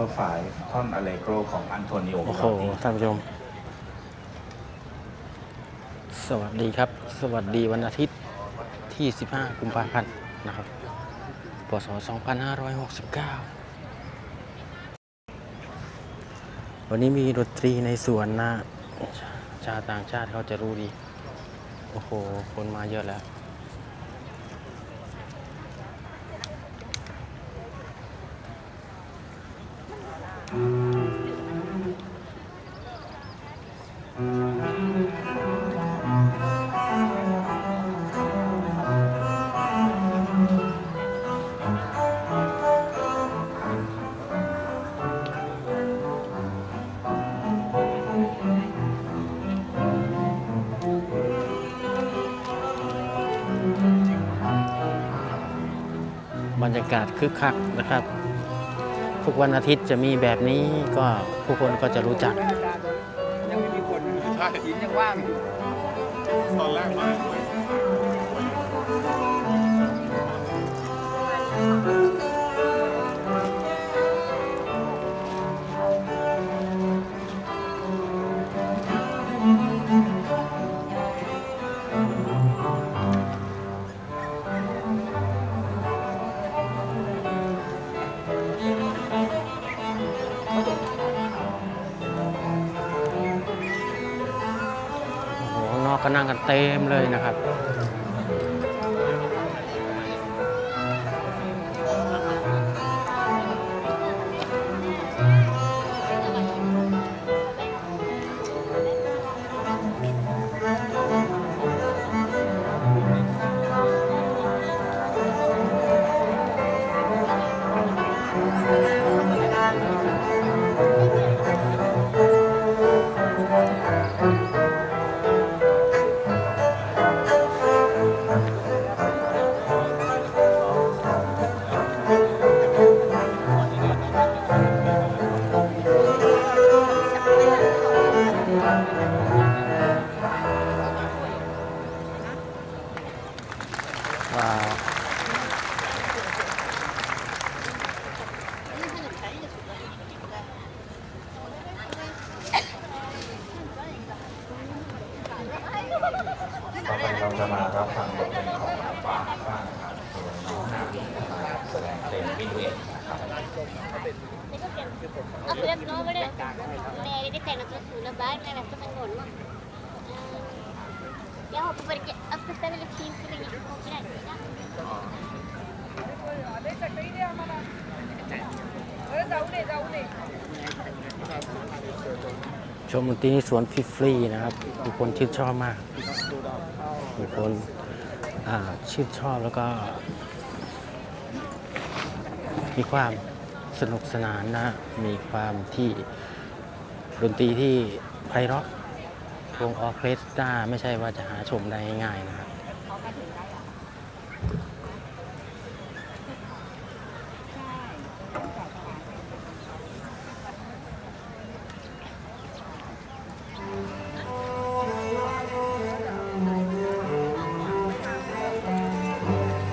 number five ท่อน allegro ของอันโทนิโอโอ้โหท่านผู้ชม สวัสดีครับ สวัสดีวันอาทิตย์ที่ 15 กุมภาพันธ์นะครับพศ2569 วันนี้มีดนตรีในสวนนะชาต่างชาติเขาจะรู้ดี โอ้โห คนมาเยอะแล้ว รยากาศคึกคักนะครับ ทุกวันอาทิตย์จะมีแบบนี้ก็ผู้คนก็จะรู้จัก ยังไม่มีคนใช่หินยังว่างอยู่ตอนแรกมา ก็นั่งกันเต็มเลยนะครับ จะมารับฟังบทเพลงของฟ้าฟ้านะครับโดยน้องนาวีมาแสดงเพลงวินเวทนะครับ අපිට නොවල මේ විදිහට තැනතුර සූල බාර් මේ රැස්ස මම ගොන්න. යා ඔබ පරිදි අපිට පැනල ෆීල් කරගෙන ඉන්න ඕනේ නේද? අනේ සැකේ දේ අමල. ඔය දවුනේ ชมดนตรีสวนฟรีๆนะครับทุกคนชื่นชอบมาก ทุกคนชื่นชอบแล้วก็ มีความสนุกสนานนะมีความที่ดนตรีที่ไพเราะวงออเคสตราไม่ใช่ว่าจะหาชมได้ง่ายๆนะครับ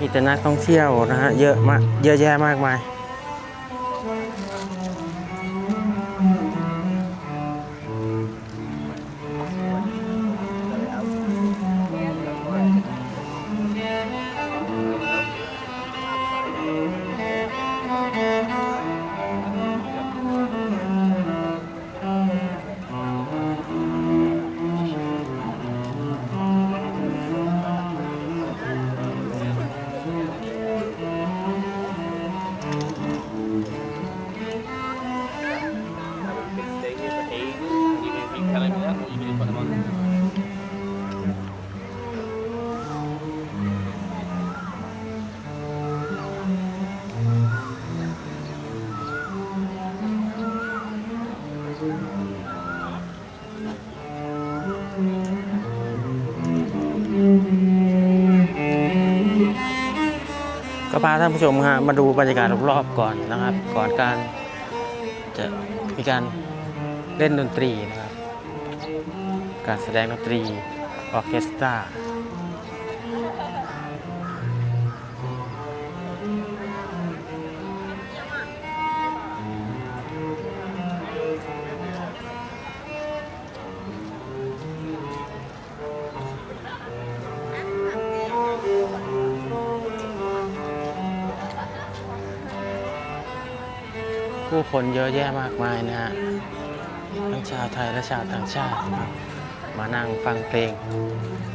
มีแต่นักท่องเที่ยวนะฮะเยอะมากเยอะแยะมากมาย ก็พาท่านผู้ชมฮะมาดูบรรยากาศรอบๆก่อนนะครับ ก่อนการจะมีการเล่นดนตรีนะครับ การแสดงดนตรีออเคสตรา ผู้คนเยอะแยะมากมายนะฮะทั้งชาวไทยและชาวต่างชาตินะครับมานั่งฟังเพลง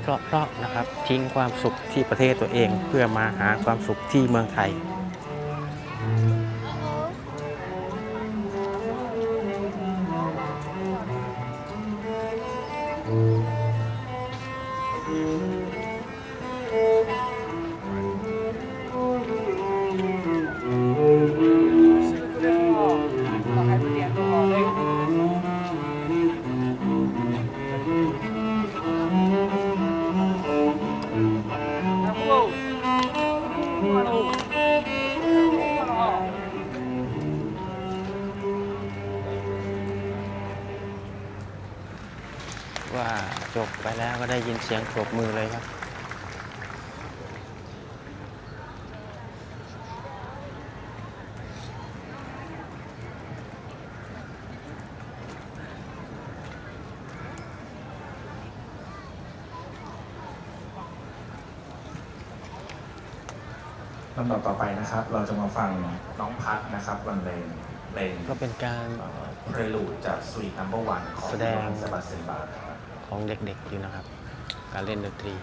เพราะๆนะครับทิ้งความสุขที่ประเทศตัวเองเพื่อมาหาความสุขที่เมืองไทย ว่าจบไปแล้วก็ได้ยินเสียงปรบมือเลยครับลำดับต่อไปนะครับ เราจะมาฟังน้องพัดนะครับบรรเลงเพลงก็เป็นการ เพลลูดจากสวีทนัมเบอร์วันของแสดงเซบาสเซนบาร์ครับ ของเด็กๆอยู่นะครับ การเล่นดนตรี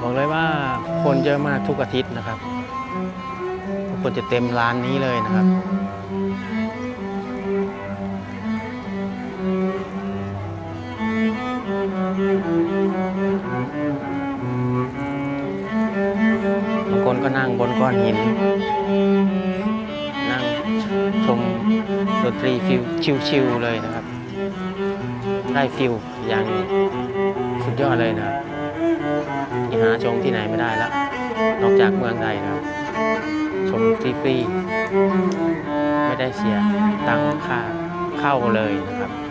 บอกเลยว่าคนเยอะมากทุกอาทิตย์นะครับ คนจะเต็มร้านนี้เลยนะครับ คนก็นั่งบนก้อนหิน นั่งชมดนตรีฟิลชิวๆเลยนะครับ ได้ฟิลอย่างสุดยอดเลยนะครับที่หาชมที่ไหนไม่ได้แล้ว นอกจากเมืองไทยนะครับ ชมฟรีๆไม่ได้เสียตังค่าเข้าเลยนะครับ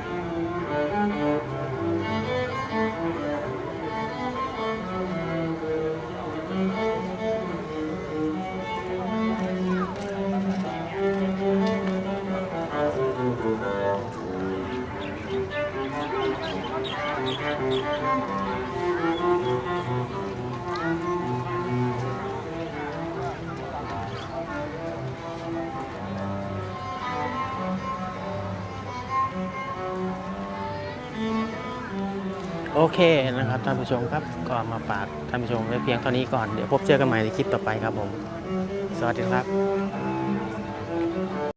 โอเคนะครับท่านผู้ชมครับก็มาฝากท่านผู้ชมไว้เพียงเท่านี้ก่อน เดี๋ยวพบเจอกันใหม่ในคลิปต่อไปครับผม สวัสดีครับ